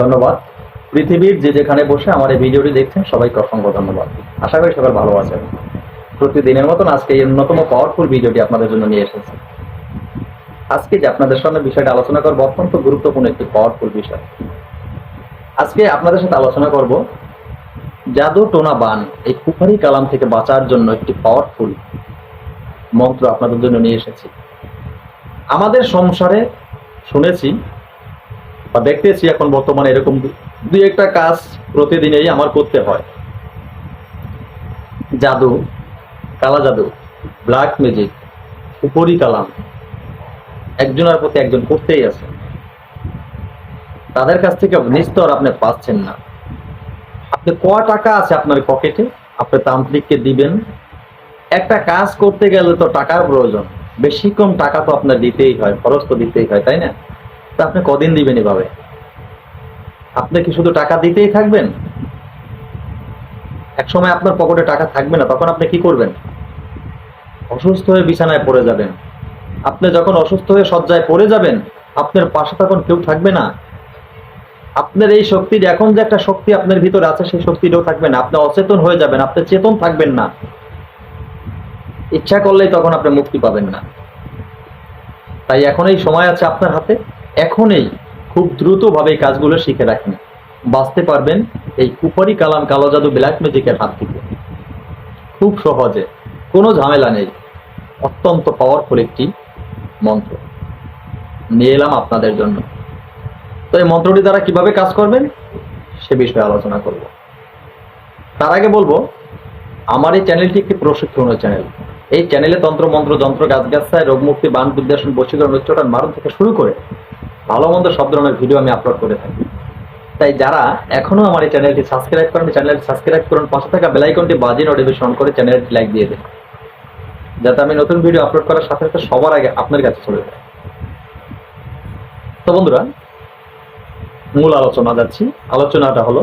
ধন্যবাদ। পৃথিবীর যে যেখানে বসে আমার এই ভিডিওটি দেখছেন, সবাইকে অসংখ্য ধন্যবাদ। আশা করি সবাই ভালো আছেন। প্রতিদিনের মতন আজকে এই অন্যতম পাওয়ারফুল ভিডিওটি আপনাদের জন্য নিয়ে এসেছি। আজকে যে আপনাদের সামনে বিষয়টা আলোচনা করব, অত্যন্ত গুরুত্বপূর্ণ একটি পাওয়ারফুল বিষয়। আজকে আপনাদের সাথে আলোচনা করব, জাদু টোনা বান, এই কুফারি কালাম থেকে বাঁচার জন্য একটি পাওয়ারফুল মন্ত্র আপনাদের জন্য নিয়ে এসেছি। আমাদের সংসারে শুনেছি বা দেখতেছি এখন বর্তমানে এরকম দুই একটা কাজ প্রতিদিনেই আমার করতে হয়। জাদু, কালা জাদু ব্ল্যাক ম্যাজিক উপরি কালাম, একজনের প্রতি একজন করতেই আছে। তাদের কাছ থেকে নিস্তর আপনি পাচ্ছেন না। আপনি ক টাকা আছে আপনার পকেটে, আপনি তান্ত্রিককে দিবেন। একটা কাজ করতে গেলে তো টাকার প্রয়োজন। বেশি কম টাকা তো আপনার দিতেই হয়, খরচ তো দিতেই হয়, তাই না? তা আপনি কদিন দিবেন এভাবে? আপনি কি শুধু টাকা দিতেই থাকবেন? এক সময় আপনার পকেটে টাকা থাকবে না, তখন আপনি কি করবেন? অসুস্থ হয়ে বিছানায় পড়ে যাবেন। আপনি যখন অসুস্থ হয়ে শয্যায় পড়ে যাবেন, আপনার পাশে তখন কেউ থাকবে না। আপনার এই শক্তির, এখন যে একটা শক্তি আপনার ভিতরে আছে, সেই শক্তিটাও থাকবে না। আপনি অচেতন হয়ে যাবেন, আপনি চেতন থাকবেন না। ইচ্ছা করলেই তখন আপনি মুক্তি পাবেন না। তাই এখন এই সময় আছে আপনার হাতে। এখনই খুব দ্রুতভাবে এই কাজগুলো শিখে রাখেন। বাঁচতে পারবেন এই কুপারি কালাম কালো জাদু ব্ল্যাক ম্যাজিকের হাত থেকে। খুব সহজে, কোনো ঝামেলা নেই। অত্যন্ত পাওয়ারফুল একটি মন্ত্র। নিয়ে এলাম আপনাদের জন্য। তো এই মন্ত্রটি দ্বারা কীভাবে কাজ করবেন? সে বিষয়ে আলোচনা করব। তার আগে বলব, আমার এই চ্যানেলটি একটি প্রশিক্ষণ চ্যানেল। এই চ্যানেলে তন্ত্র মন্ত্র যন্ত্র গাছগাছায় রোগ মুক্তি বান বিদ্যাসন বশীকরণ, উচ্চটান, মারণ থেকে শুরু করে ভালো মন্দ সব ধরনের ভিডিও আমি আপলোড করে থাকি। তাই যারা এখনও আমার এই চ্যানেলটি সাবস্ক্রাইব করেন চ্যানেলটি সাবস্ক্রাইব করুন, পাশে থাকা বেলাইকনটি বাজি নোটিফিকেশন করে চ্যানেলটি লাইক দিয়ে দেন। যাতে আমি নতুন ভিডিও আপলোড করার সাথে সাথে সবার আগে আপনার কাছে চলে যায়। তো বন্ধুরা, মূল আলোচনা যাচ্ছি। আলোচনাটা হলো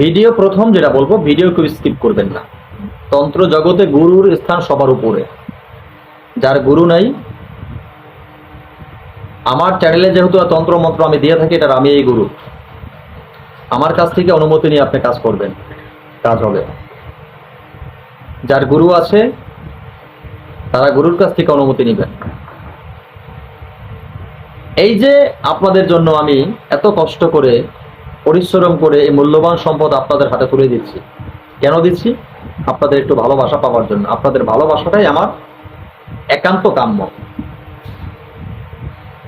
ভিডিও প্রথম যেটা বলব ভিডিও কেউ স্কিপ করবেন না। তন্ত্র জগতে গুরুর স্থান সবার উপরে। যার গুরু নাই আমার চ্যানেলে যেহেতু তন্ত্র মন্ত্র আমি দিয়ে থাকি এটা আমি এই গুরু। আমার কাছ থেকে অনুমতি নিয়ে আপনি কাজ করবেন। কাজ হবে। যার গুরু আছে, তারা গুরুর কাছ থেকে অনুমতি নেবেন। এই যে আপনাদের জন্য আমি এত কষ্ট করে, পরিশ্রম করে এই মূল্যবান সম্পদ আপনাদের হাতে তুলে দিচ্ছি। কেন দিচ্ছি? আপনাদের একটু ভালোবাসা পাওয়ার জন্য। আপনাদের ভালোবাসাটাই আমার একান্ত কাম্য।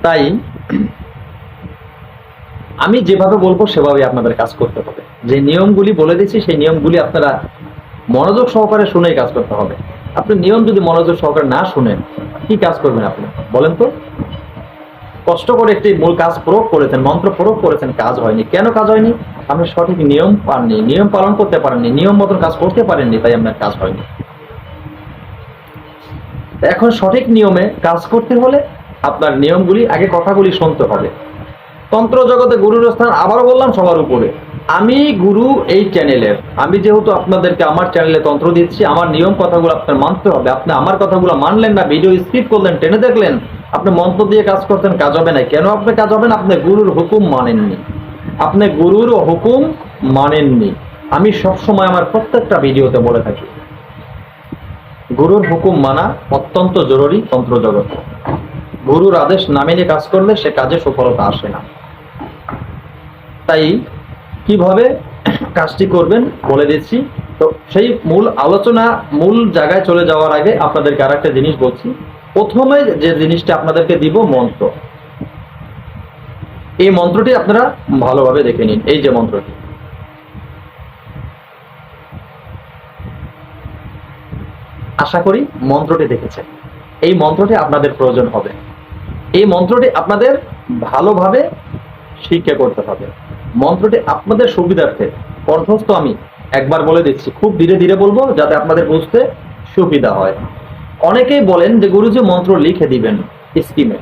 তাই আমি যেভাবে বলব সেভাবে আপনাদের কাজ করতে হবে। যে নিয়মগুলি বলে দিচ্ছি সেই নিয়মগুলি আপনারা মনোযোগ সহকারে শুনেই কাজ করতে হবে। আপনি নিয়ম যদি মনোযোগ সহকারে না শুনেন, কি কাজ করবেন আপনি? বলেন তো। কষ্ট করে একটি মূল কাজ প্রয়োগ করেছেন, মন্ত্র প্রয়োগ করেছেন, কাজ হয়নি। কেন কাজ হয়নি? আপনি সঠিক নিয়ম পাননি। নিয়ম পালন করতে পারেননি। নিয়ম মতন কাজ করতে পারেননি, তাই আপনার কাজ হয়নি। এখন সঠিক নিয়মে কাজ করতে হলে আপনার নিয়মগুলি, আগে কথাগুলি শুনতে হবে। তন্ত্র জগতে গুরুর স্থান, আবারও বললাম, সবার উপরে। আমি গুরু এই চ্যানেলের আমি যেহেতু আপনাদেরকে আমার চ্যানেলে তন্ত্র দিচ্ছি, আমার নিয়ম কথাগুলো আপনার মানতে হবে। আপনি আমার কথাগুলো মানলেন না ভিডিও স্কিপ করলেন, টেনে দেখলেন, আপনি মন্ত্র দিয়ে কাজ করতেন কাজ হবে না। কেন আপনি কাজ হবে না? আপনি গুরুর হুকুম মানেননি। আপনি গুরুর হুকুম মানেননি। আমি সবসময় আমার প্রত্যেকটা ভিডিওতে বলে থাকি, গুরুর হুকুম মানা অত্যন্ত জরুরি তন্ত্র জগতে। গুরুর আদেশ না মেনে কাজ করলে সে কাজে সফলতা আসে না। তাই কীভাবে কাজটি করবেন বলে দিচ্ছি। তো সেই মূল আলোচনা মূল জায়গায় চলে যাওয়ার আগে আপনাদেরকে আর একটা জিনিস বলছি। প্রথমে যে জিনিসটা আপনাদেরকে দিব মন্ত্র। এই মন্ত্রটি আপনারা ভালোভাবে দেখে নিন, এই যে মন্ত্রটি। আশা করি মন্ত্রটি দেখেছেন। এই মন্ত্রটি আপনাদের প্রয়োজন হবে। এই মন্ত্রটি আপনাদের ভালোভাবে শিক্ষা করতে হবে। মন্ত্রটি আপনাদের সুবিধার্থে। কণ্ঠস্থ আমি একবার বলে দিচ্ছি। খুব ধীরে ধীরে বলব, যাতে আপনাদের বুঝতে সুবিধা হয়। অনেকেই বলেন যে গুরুজি মন্ত্র লিখে দিবেন স্কিমে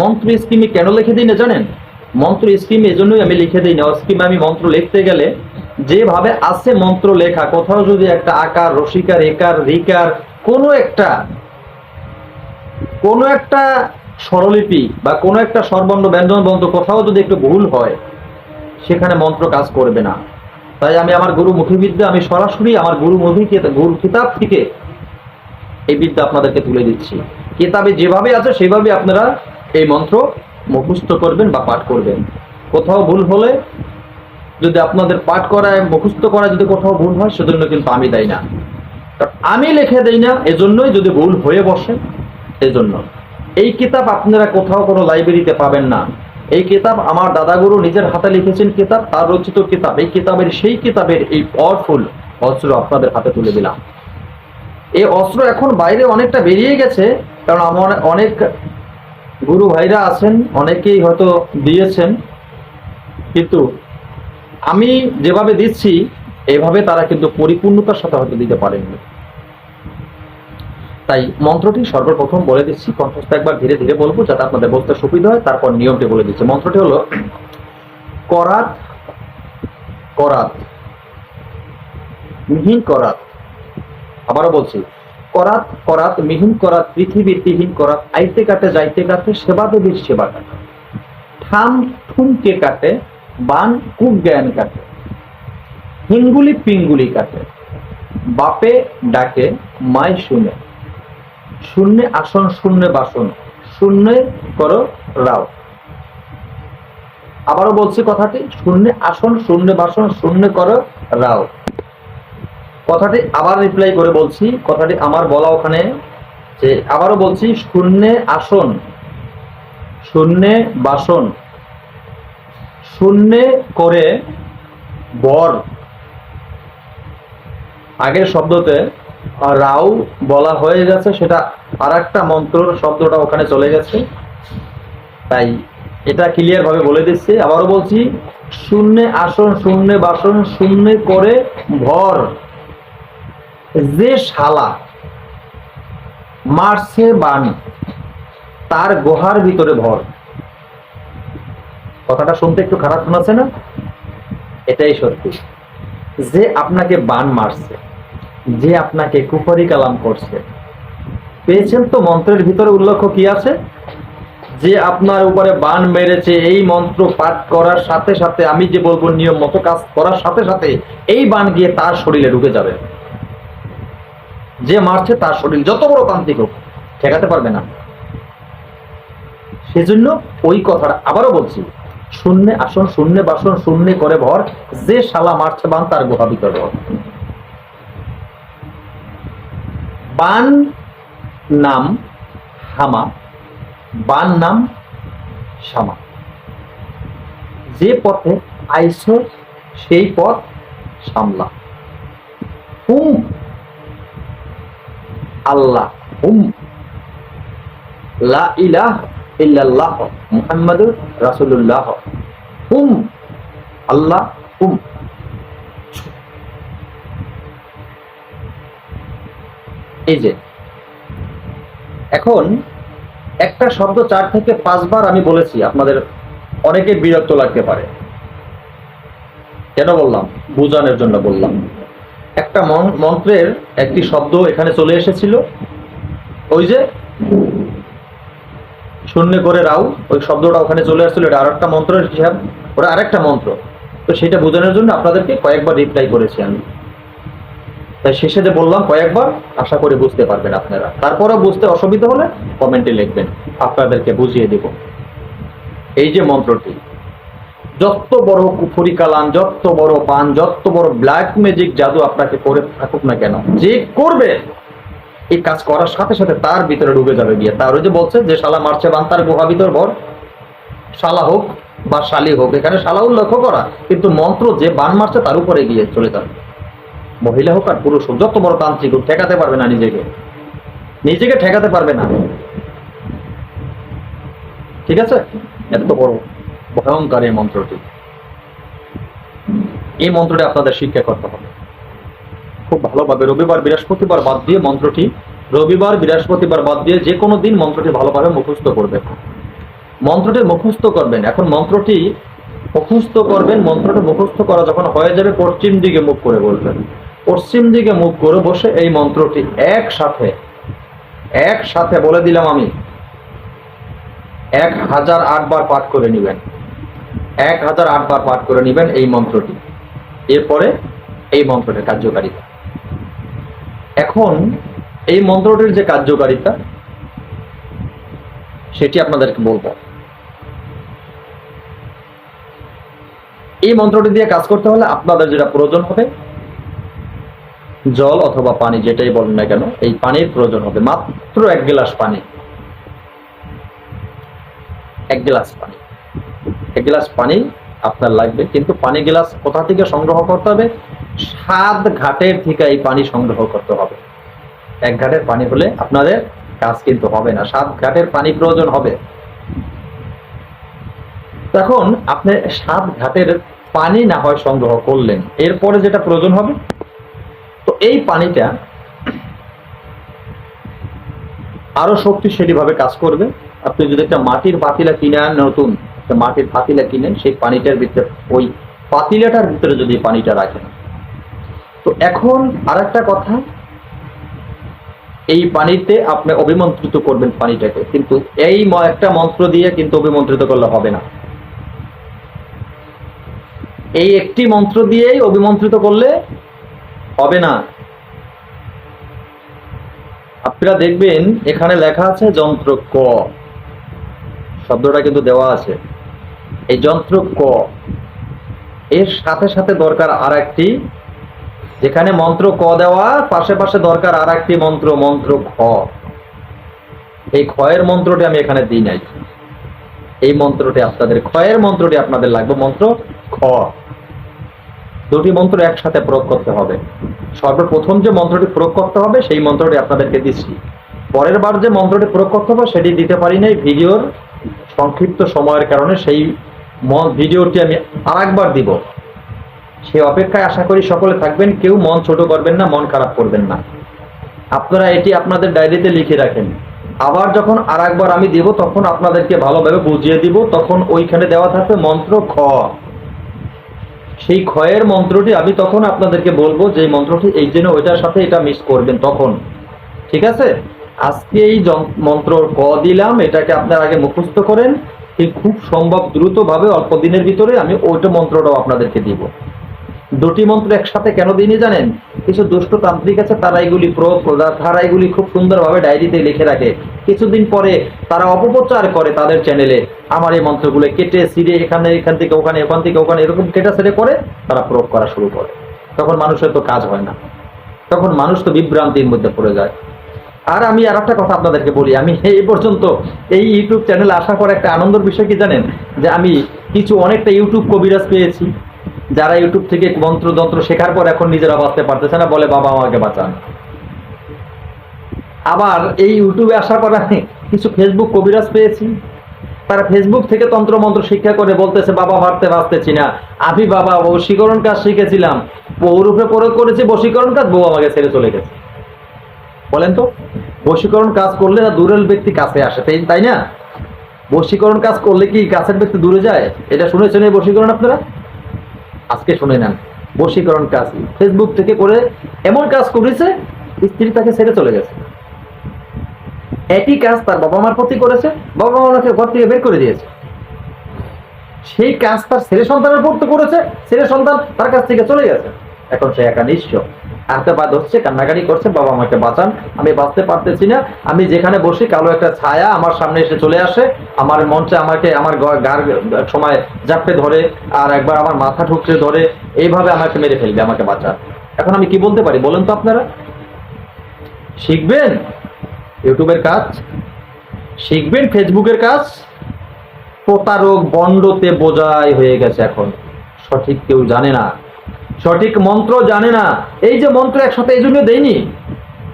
মন্ত্র স্কিমে কেন লিখে দিই না জানেন? মন্ত্র স্কিম এজন্যই আমি লিখে দিই না। স্কিমে আমি মন্ত্র লিখতে গেলে যেভাবে আছে মন্ত্র লেখা, কোথাও যদি একটা আকার, রসিকার, একার, রিকার, কোনো একটা কোনো একটা স্বরলিপি বা কোনো একটা স্বরবর্ণ ব্যঞ্জন বন্ধ কোথাও যদি একটু ভুল হয়, সেখানে মন্ত্র কাজ করবে না। তাই আমি আমার গুরু মুখিবিদ্যা, আমি সরাসরি আমার গুরু মুখী গুরু কিতাব থেকে এই বিদ্যা আপনাদেরকে তুলে দিচ্ছি। কিতাবে যেভাবে আছে, সেভাবে আপনারা এই মন্ত্র মুখস্থ করবেন বা পাঠ করবেন। কোথাও ভুল হলে যদি আপনাদের পাঠ করায়, মুখস্থ করায় যদি কোথাও ভুল হয়, সেজন্য কিন্তু আমি দেই না। আমি লিখে দেই না, এজন্যই যদি ভুল হয়ে বসে, এজন্য। এই কিতাব আপনারা কোথাও কোনো লাইব্রেরিতে পাবেন না। এই কিতাব আমার দাদাগুরু নিজের হাতে লিখেছেন কিতাব, তার রচিত কিতাব। এই কিতাবের সেই কিতাবের এই পাওয়ারফুল অস্ত্র আপনাদের হাতে তুলে দিলাম। এই অস্ত্র এখন বাইরে অনেকটা বেরিয়ে গেছে, কারণ আমার অনেক গুরু ভাইরা আছেন, অনেকেই হয়তো দিয়েছেন। কিন্তু আমি যেভাবে দিচ্ছি, এভাবে তারা কিন্তু পরিপূর্ণতার সাথে হয়তো দিতে পারেননি। তাই মন্ত্রটি সর্বপ্রথম বলে দিচ্ছি, কণ্ঠস্থ একবার ধীরে ধীরে বলব যাতে আপনাদের বলতে সুবিধা হয়, তারপর নিয়মটি বলে দিচ্ছি। মন্ত্রটি হলো, করাত করাত, মিহিন করাত। আবারও বলছি, করাত করাত, মিহিন করাত, পৃথিবীর তিহীন করাত, আইতে কাটে, যাইতে কাটে, সেবা দেবীর সেবা কাটে। ঠাম ঠুমকে কাটে, বান, কুক জ্ঞান কাটে। হিঙ্গুলি পিঙ্গুলি কাটে। বাপে ডাকে, মায় শুনে। শূন্যে আসন, শূন্য বাসন। শূন্য করো রাও। আবারও বলছি কথাটি, শূন্য আসন, শূন্য বাসন, শূন্য করো রাও। কথাটি আবার রিপ্লাই করে বলছি, কথাটি আমার বলা ওখানে যে আবারও বলছি, শূন্য আসন, শূন্য বাসন, শূন্য করে বর। আগের শব্দতে রাও বলা হয়ে গেছে, সেটা আর একটা মন্ত্রর শব্দটা ওখানে চলে গেছে। তাই এটা ক্লিয়ার ভাবে বলে দিচ্ছি। আবারও বলছি, শূন্যে আসন, শূন্যে বাসন, শূন্য করে ভর। যে শালা মারছে বান তার গোহার ভিতরে ভর। কথাটা শুনতে একটু খারাপ শোনাচ্ছে না? এটাই সত্যি। যে আপনাকে বান মারছে যে আপনাকে কুফরি কালাম করছে। পেয়েছেন তো মন্ত্রের ভিতরে উল্লেখ কি আছে? যে আপনার উপরে বান মেরেছে, এই মন্ত্র পাঠ করার সাথে সাথে, আমি যে বলব নিয়ম মতো কাজ করার সাথে সাথে, এই বান গিয়ে তার শরীরে ঢুকে যাবে। যে মারছে তার শরীর, যত বড় তান্ত্রিক হোক, ঠেকাতে পারবে না। সেজন্য ওই কথাটা আবারও বলছি, শূন্যে আসন, শূন্যে বাসন, শূন্যে করে ভর, যে শালা মারছে বান, তার গুহা ভিতর ভর। বান নাম হামা, বান নাম শামা। যে পথে আইস সেই পথ সামলা। হুম, আল্লাহ, হুম। লা ইলাহ ইল্লাল্লাহ মুহাম্মাদুর রাসূলুল্লাহ। হুম, আল্লাহ, হুম। এই যে, এখন একটা শব্দ চার থেকে পাঁচবার আমি বলেছি, আপনাদের অনেকে বিরক্ত লাগতে পারে। কেন বললাম? বোঝানোর জন্য বললাম। একটা মন- মন্ত্রের একটি শব্দ এখানে চলে এসেছিল। ওই যে, শূন্য করে রাও ওই শব্দটা ওখানে চলে আসছিল, এটা আরেকটা মন্ত্রের হিসাব, ওটা আরেকটা মন্ত্র। তো সেটা বোঝানোর জন্য আপনাদেরকে কয়েকবার রিপ্লাই করেছি আমি। তাই শেষে যে বললাম কয়েকবার, আশা করি বুঝতে পারবেন আপনারা। তারপরে বুঝতে অসুবিধা হলে কমেন্টে লিখবেন, আপনাদেরকে বুঝিয়ে দেব। এই যে মন্ত্রটি, যত বড় কুফরি কালাম, যত বড় পান, যত বড় ব্ল্যাক ম্যাজিক জাদু আপনাকে করে থাকুক না কেন, যে করবে, এই কাজ করার সাথে সাথে তার ভিতরে ঢুকে যাবে গিয়ে। তার ওই যে বলছে যে, শালা মারছে বান তার গুহা ভিতর ভর শালা হোক বা শালি হোক, এখানে শালা উল্লেখ করা, কিন্তু মন্ত্র যে বান মারছে তার উপরে গিয়ে চলে যাবে। মহিলা হোক আর পুরুষ হোক, যত বড় তান্ত্রিক হোক, ঠেকাতে পারবে না নিজেকে। নিজেকে ঠেকাতে পারবে না। ঠিক আছে? এত বড় ভয়ঙ্কর এই মন্ত্রটি। এই মন্ত্রটি আপনাদের শিক্ষা করতে হবে। খুব ভালোভাবে রবিবার, বৃহস্পতিবার বাদ দিয়ে মন্ত্রটি, রবিবার, বৃহস্পতিবার বাদ দিয়ে যে কোনো দিন মন্ত্রটি ভালোভাবে মুখস্থ করবেন। মন্ত্রটি মুখস্থ করবেন। এখন মন্ত্রটি মুখস্থ করবেন। মন্ত্রটি মুখস্থ করা যখন হয়ে যাবে, পশ্চিম দিকে মুখ করে বলবেন। পশ্চিম দিকে মুখ করে বসে এই মন্ত্রটি একসাথে একসাথে বলে দিলাম আমি। এক হাজার আটবার পাঠ করে নেবেন। এক হাজার আটবার পাঠ করে নেবেন এই মন্ত্রটি। এরপরে এই মন্ত্রটির কার্যকারিতা। এখন এই মন্ত্রটির যে কার্যকারিতা, সেটি আপনাদেরকে বলব। এই মন্ত্রটি দিয়ে কাজ করতে হলে আপনাদের যেটা প্রয়োজন হবে জল অথবা পানি, যেটাই বলেন না কেন, এই পানির প্রয়োজন হবে। মাত্র এক গ্লাস পানি। এক গ্লাস পানি। এক গ্লাস পানি আপনার লাগবে, কিন্তু পানি গ্লাস কোথা থেকে সংগ্রহ করতে হবে? সাত ঘাটের থেকে এই পানি সংগ্রহ করতে হবে। এক ঘাটের পানি হলে আপনাদের কাজ কিন্তু হবে না। সাত ঘাটের পানি প্রয়োজন হবে। তখন আপনি সাত ঘাটের পানি না হয় সংগ্রহ করলেন, এরপরে যেটা প্রয়োজন হবে? তো এই পানিটা আরও শক্তিশালী ভাবে কাজ করবে। আপনি যদি একটা মাটির পাতিলা কিনে আন নতুন একটা মাটির পাতিলা কিনেন, সেই পানিটার ভিতরে, ওই পাতিলাটার ভিতরে যদি পানিটা রাখেন। তো এখন আর একটা কথা, এই পানিতে আপনি অভিমন্ত্রিত করবেন পানিটাকে, কিন্তু এই একটা মন্ত্র দিয়ে কিন্তু অভিমন্ত্রিত করলে হবে না। এই একটি মন্ত্র দিয়েই অভিমন্ত্রিত করলে হবে না। আপনারা দেখবেন, এখানে লেখা আছে যন্ত্র ক। শব্দটা কিন্তু দেওয়া আছে। এই যন্ত্র ক। এর সাথে সাথে দরকার আর একটি যেখানে মন্ত্র ক দেওয়া, পাশে পাশে দরকার আর একটি মন্ত্র মন্ত্র খ। এই ক্ষয়ের মন্ত্রটি আমি এখানে দিই নাই। এই মন্ত্রটি আপনাদের, ক্ষয়ের মন্ত্রটি আপনাদের লাগবে, মন্ত্র খ। দুটি মন্ত্র একসাথে প্রয়োগ করতে হবে। সর্বপ্রথম যে মন্ত্রটি প্রয়োগ করতে হবে, সেই মন্ত্রটি আপনাদেরকে দিচ্ছি। পরের বার যে মন্ত্রটি প্রয়োগ করতে হবে, সেটি দিতে পারি নাই। ভিডিওর সংক্ষিপ্ত সময়ের কারণে সেই ভিডিওটি আমি আরেকবার দিব। সে অপেক্ষায় আশা করি সকলে থাকবেন, কেউ মন ছোট করবেন না, মন খারাপ করবেন না। আপনারা এটি আপনাদের ডায়েরিতে লিখে রাখেন। আবার যখন আর একবার আমি দিব, তখন আপনাদেরকে ভালোভাবে বুঝিয়ে দিব। তখন ওইখানে দেওয়া থাকবে মন্ত্র খ সেই ক্ষয়ের মন্ত্রটি আমি তখন আপনাদেরকে বলব যে মন্ত্রটি, এই জন্য ওইটার সাথে এটা মিস করবেন তখন। ঠিক আছে? আজকে এই মন্ত্র ক দিলাম, এটাকে আপনার আগে মুখস্থ করেন। ঠিক খুব সম্ভব দ্রুতভাবে, অল্প দিনের ভিতরে আমি ওইটা মন্ত্রটাও আপনাদেরকে দিব। দুটি মন্ত্র একসাথে কেন দিনই জানেন? কিছু দুষ্ট তান্ত্রিক আছে, তারা এগুলি প্রয়োগ তারা এগুলি খুব সুন্দরভাবে ডায়েরিতে লিখে রাখে। কিছুদিন পরে তারা অপপ্রচার করে তাদের চ্যানেলে। আমার এই মন্ত্রগুলো কেটে সিরে এখানে, এখান থেকে, ওখানে, ওখান থেকে, ওখানে এরকম কেটে সেরে করে তারা প্রয়োগ করা শুরু করে। তখন মানুষের তো কাজ হয় না। তখন মানুষ তো বিভ্রান্তির মধ্যে পড়ে যায়। আর আমি আর একটা কথা আপনাদেরকে বলি, আমি এই পর্যন্ত এই ইউটিউব চ্যানেলে আসার পর একটা আনন্দের বিষয় কি জানেন? যে আমি কিছু অনেকটা ইউটিউব কবিরাজ পেয়েছি। যারা ইউটিউব থেকে মন্ত্র যন্ত্র শেখার পর এখন নিজেরা বাঁচতে পারতেছে না, বলে বাবা আমাকে বাঁচান। আবার এই ইউটিউবে আসার পর আমি কিছু ফেসবুক কবিরাজ পেয়েছি। তারা ফেসবুক থেকে তন্ত্র মন্ত্র শিক্ষা করে বলতেছে, বাবা মারতে বাঁচতেছি না। আমি বাবা, বশীকরণ কাজ শিখেছিলাম। বউর উপরে প্রয়োগ করেছি, বশীকরণ কাজ বউ আমাকে ছেড়ে চলে গেছে। বলেন তো, বশীকরণ কাজ করলে না দূরের ব্যক্তি কাছে আসে, তাই তাই না? বশীকরণ কাজ করলে কি কাছের ব্যক্তি দূরে যায়? এটা শুনেছেন এই বশীকরণ আপনারা? আজকে শুনে নেন। বশীকরণ কাজ। ফেসবুক থেকে করে এমন কাজ করেছে, স্ত্রী তাকে ছেড়ে চলে গেছে। একই কাজ তার বাবা মার প্রতি করেছে বাবা মা ওনাকে ঘর থেকে বের করে দিয়েছে। সেই কাজ তার ছেলে সন্তানের উপর তো করেছে, ছেলে সন্তান তার কাছ থেকে চলে গেছে। এখন সে একা নিঃস্ব। পা ধরছে, কান্নাকাটি করছে, বাবা আমাকে বাঁচান। আমি বাঁচতে পারতেছি না। আমি যেখানে বসি, কালো একটা ছায়া আমার সামনে এসে চলে আসে। আমার মঞ্চে আমাকে, আমার গার সময় জাপটে ধরে আর একবার আমার মাথা ঠুকরে ধরে এইভাবে আমাকে মেরে ফেলবে, আমাকে বাঁচান। এখন আমি কি বলতে পারি? বলেন তো আপনারা। শিখবেন? ইউটিউবের কাজ? শিখবেন? ফেসবুকের কাজ? প্রতারক বন্ডতে বোঝাই হয়ে গেছে এখন। সঠিক কেউ জানে না। সঠিক মন্ত্র জানে না। এই যে মন্ত্র একসাথে এই জন্য দেয়নি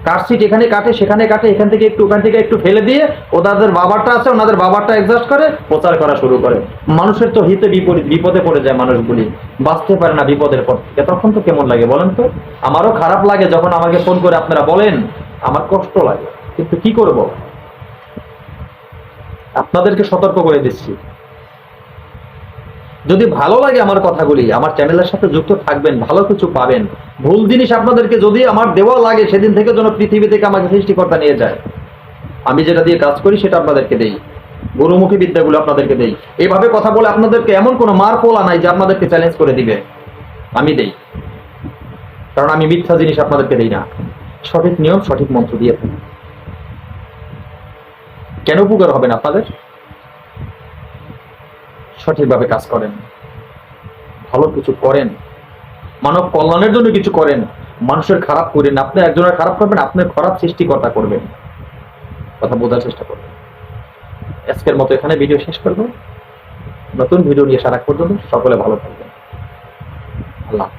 কাটসিট এখানে কাটে, সেখানে কাটে, এখান থেকে একটু, ওখান থেকে একটু ফেলে দিয়ে ওনাদের বাবারটা আছে, ওনাদের বাবারটা অ্যাডজাস্ট করে, প্রচার করা শুরু করে। মানুষের তো হিতে বিপরীত, বিপদে পড়ে যায় মানুষগুলি। বাঁচতে পারে না বিপদের পর থেকে তখন তো কেমন লাগে বলেন তো? আমারও খারাপ লাগে যখন আমাকে ফোন করে আপনারা বলেন, আমার কষ্ট লাগে। কিন্তু কি করব? আপনাদেরকে সতর্ক করে দিচ্ছি। যদি ভালো লাগে আমার কথাগুলি, আমার চ্যানেলের সাথে যুক্ত থাকবেন, ভালো কিছু পাবেন। ভুল জিনিস আপনাদেরকে যদি আমার দেওয়া লাগে, সেদিন থেকে যেন পৃথিবী থেকে আমাকে সৃষ্টিকর্তা নিয়ে যায়। আমি যেটা দিয়ে কাজ করি, সেটা আপনাদেরকে দেই। গুরুমুখী বিদ্যাগুলো আপনাদেরকে দেই। এভাবে কথা বলে আপনাদেরকে এমন কোনো মার পোলা নাই যে আপনাদেরকে চ্যালেঞ্জ করে দিবে। আমি দেই। কারণ আমি মিথ্যা জিনিস আপনাদেরকে দেই না। সঠিক নিয়ম, সঠিক মন্ত্র দিয়ে থাকি। কেন উপকার হবে না আপনাদের? সঠিকভাবে কাজ করেন, ভালো কিছু করেন, মানব কল্যাণের জন্য কিছু করেন, মানুষের খারাপ করেন, আপনি একজনের খারাপ করবেন, আপনি খারাপ সৃষ্টিকর্তা করবেন। কথা বোঝার চেষ্টা করবেন আজকের মতো এখানে ভিডিও শেষ করব। নতুন ভিডিও নিয়ে সারা পর্যন্ত সকলে ভালো থাকবেন। আল্লাহ।